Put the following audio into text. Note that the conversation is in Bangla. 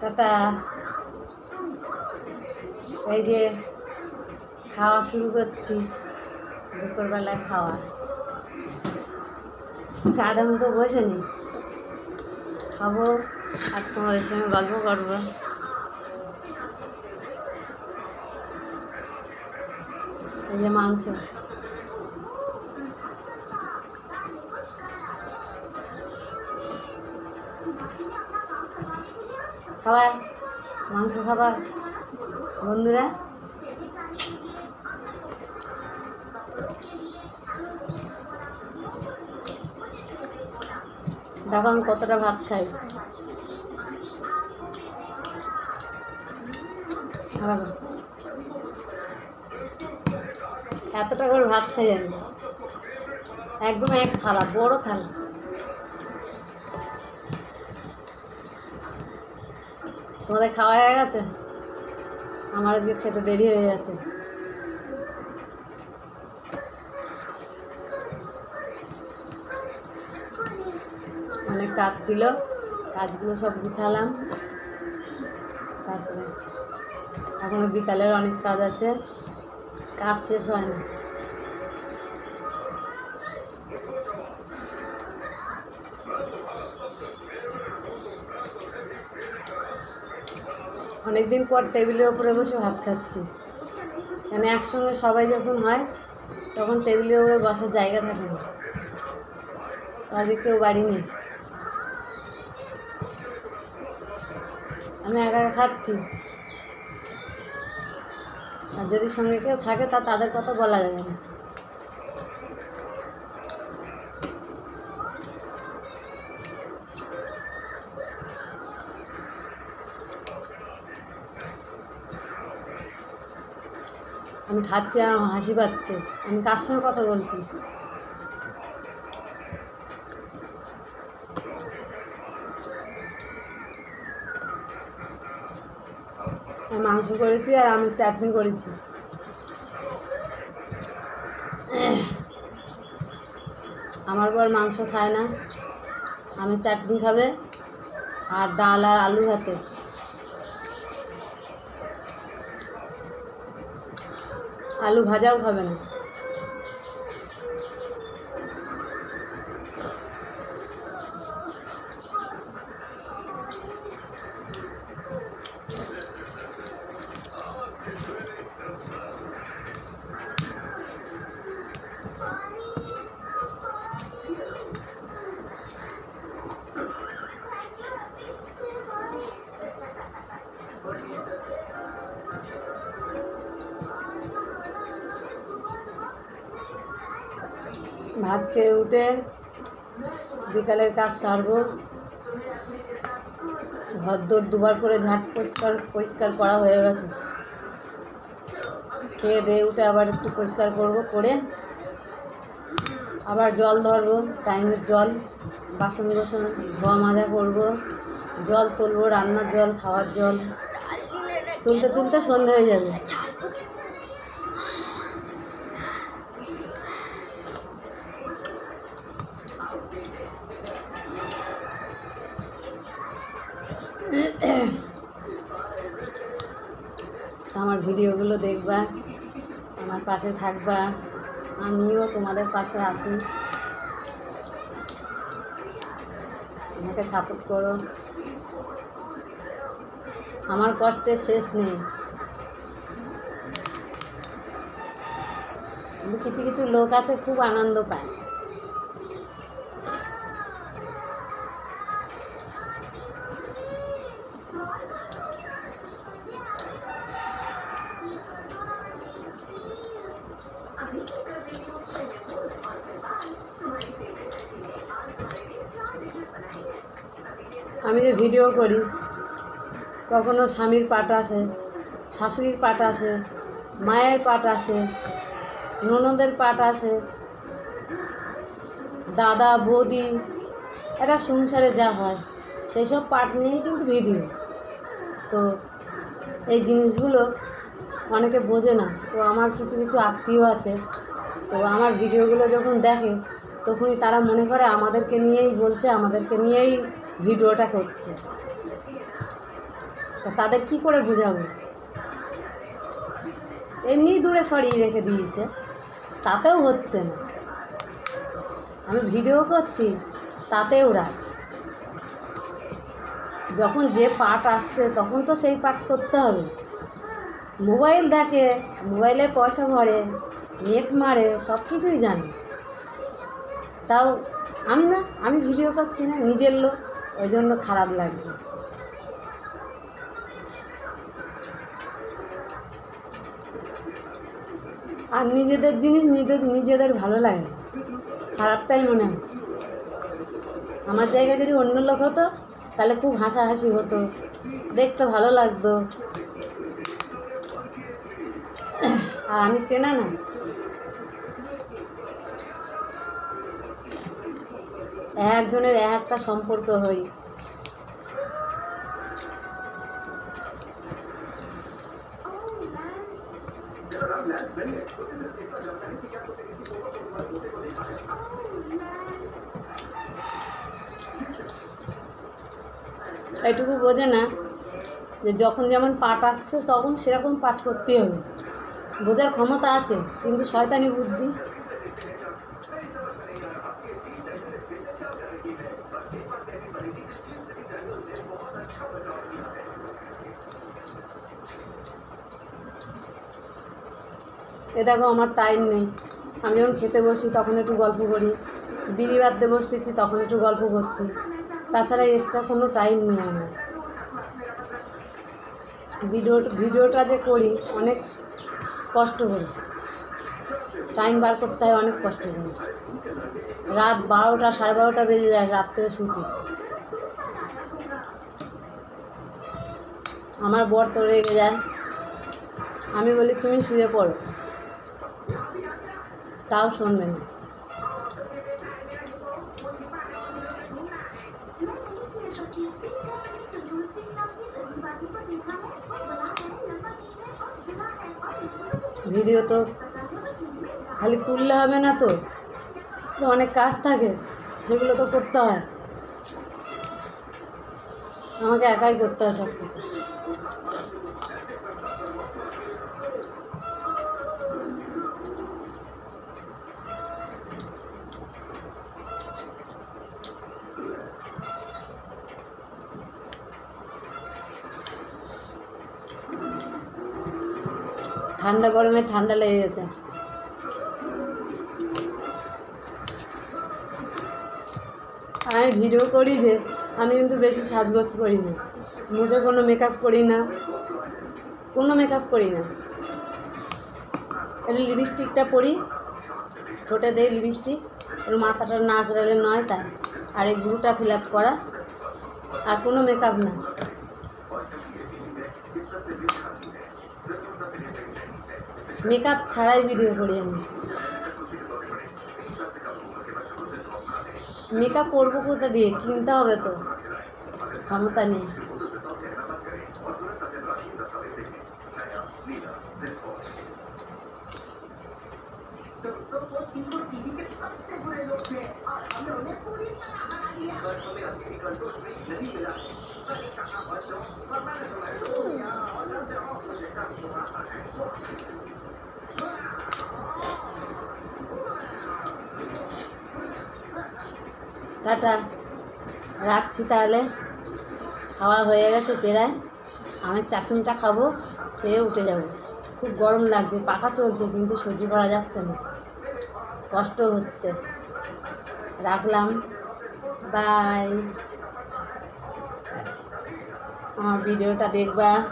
টাটা। এই যে খাওয়া শুরু করছি, দুপুরবেলায় খাওয়া। কাদা মুখে বসে নি। খাব, আর তোমাদের সঙ্গে গল্প করব। এই যে মাংস। খাবার, মাংস খাবার, বন্ধুরা। দেখো আমি কতটা ভাত খাই। এতটা করে ভাত খাই আমি। একদম এক থালা, বড় থালা। তোমাদের খাওয়া হয়ে গেছে? আমার আজকে খেতে দেরি হয়ে যাচ্ছে। অনেক কাজ ছিল, কাজগুলো সব গুছালাম। তারপরে এখনও বিকালের অনেক কাজ আছে, কাজ শেষ হয় না। অনেকদিন পর টেবিলের উপরে বসে ভাত খাচ্ছি। কেন একসঙ্গে সবাই যখন হয়, তখন টেবিলের উপরে বসার জায়গা থাকে না। আজকে কেউ বাড়ি নেই। আমি একা একা খাচ্ছি। আর যদি সঙ্গে কেউ থাকে, তা তাদের কথা বলা যাবে না। আমি খাচ্ছি আর হাসি পাচ্ছে। আমি কার সঙ্গে কথা বলছি? মাংস করেছি আর আমি চাটনি করেছি। আমার বর মাংস খায় না আমি চাটনি খাবে আর ডাল আর আলু ভাতে আলু ভাজাও খাবে না। ভাত খেয়ে উঠে বিকালের কাজ সারবো। ঘর দোর দুবার করে ঝাঁট পরিষ্কার পরিষ্কার করা হয়ে গেছে। খেয়ে দিয়ে উঠে আবার একটু পরিষ্কার করব, করে আবার জল ধরবো টাইমের জল, বাসন বাসন ধোয়া মাজা করব, জল তুলবো, রান্নার জল, খাওয়ার জল, তুলতে তুলতে সন্ধে হয়ে যাবে। ভিডিওগুলো দেখবা, আমার পাশে থাকবা, আমিও তোমাদের পাশে আছি। আমাকে সাপোর্ট করো। আমার কষ্টের শেষ নেই। কিছু কিছু লোক আছে, খুব আনন্দ পায়। আমি যে ভিডিও করি, কখনো স্বামীর পাট আসে শাশুড়ির পাট আসে মায়ের পাট আসে ননদের পাট আসে দাদা, বৌদি, এটা সংসারে যা হয়, সেই সব পাট নিয়েই কিন্তু ভিডিও তো এই জিনিসগুলো অনেকে বোঝে না। তো আমার কিছু কিছু আত্মীয় আছে, তো আমার ভিডিওগুলো যখন দেখে, তখনই তারা মনে করে আমাদেরকে নিয়েই বলছে, আমাদেরকে নিয়েই ভিডিওটা করছে। তা তাদের কি করে বোঝাবো? এমনি দূরে সরিয়ে রেখে দিয়েছে, তাতেও হচ্ছে না। আমি ভিডিও করছি, তাতেও রাগ। যখন যে পাঠ আসবে, তখন তো সেই পাঠ করতে হবে। মোবাইল দেখে, মোবাইলে পয়সা ভরে, নেট মারে, সব কিছুই জানে। তাও আমি না, আমি ভিডিও করছি না, নিজের লোক, ওই জন্য খারাপ লাগছে। আর নিজেদের জিনিস নিজেদের নিজেদের ভালো লাগে। খারাপটাই মনে হয়। আমার জায়গায় যদি অন্য লোক হতো, তাহলে খুব হাসাহাসি হতো। দেখতে ভালো লাগতো। আর আমি চেনা না। একজনের একটা সম্পর্ক হই। এটুকু বোঝে না যে যখন যেমন পাঠ আসছে তখন সেরকম পাঠ করতেই হবে। বোঝার ক্ষমতা আছে, কিন্তু শয়তানি বুদ্ধি। এ দেখো, আমার টাইম নেই। আমি যখন খেতে বসি, তখন একটু গল্প করি। বিড়ি বাঁধতে বসতেছি, তখন একটু গল্প করছি। তাছাড়া এক্সট্রা কোনো টাইম নেই আমার। ভিডিও ভিডিওটা যে করি, অনেক কষ্ট করে টাইম বার করতে হয়, অনেক কষ্ট করে রাত বারোটা, সাড়ে বারোটা বেজে যায় রাত্রে শুতে। আমার বর তো রেগে যায়। আমি বলি, তুমি শুয়ে পড়ো। তাও শুনবে না। ভিডিও তো খালি তুললে হবে না তো। অনেক কাজ থাকে, সেগুলো তো করতে হয়। আমাকে একাই করতে হয় সব কিছু ঠান্ডা গরমে ঠান্ডা লেগে গেছে। আমি ভিডিও করি যে, আমি কিন্তু বেশি সাজগোজ করি না। মুখে কোনো মেকআপ করি না। কোনো মেকআপ করি না। একটু লিপস্টিকটা পরি। ঠোঁটে দেয় লিপস্টিক একটু মাথাটা নাচড়ালে নয় তাই। আর এই ব্লুটা ফিল আপ করা। আর কোনো মেকআপ না। মেকআপ ছাড়াই ভিডিও করি আমি। মেকআপ করব কোথা দিয়ে? কিনতে হবে তো। ক্ষমতা নেই। টাটা। রাখছি তাহলে। খাওয়া হয়ে গেছে প্রায়। আমি চাটনিটা খাব, খেয়ে উঠে যাব। খুব গরম লাগছে, পাখা চলছে কিন্তু সহ্য করা যাচ্ছে না। কষ্ট হচ্ছে। রাখলাম। বাই আমার ভিডিওটা দেখবা।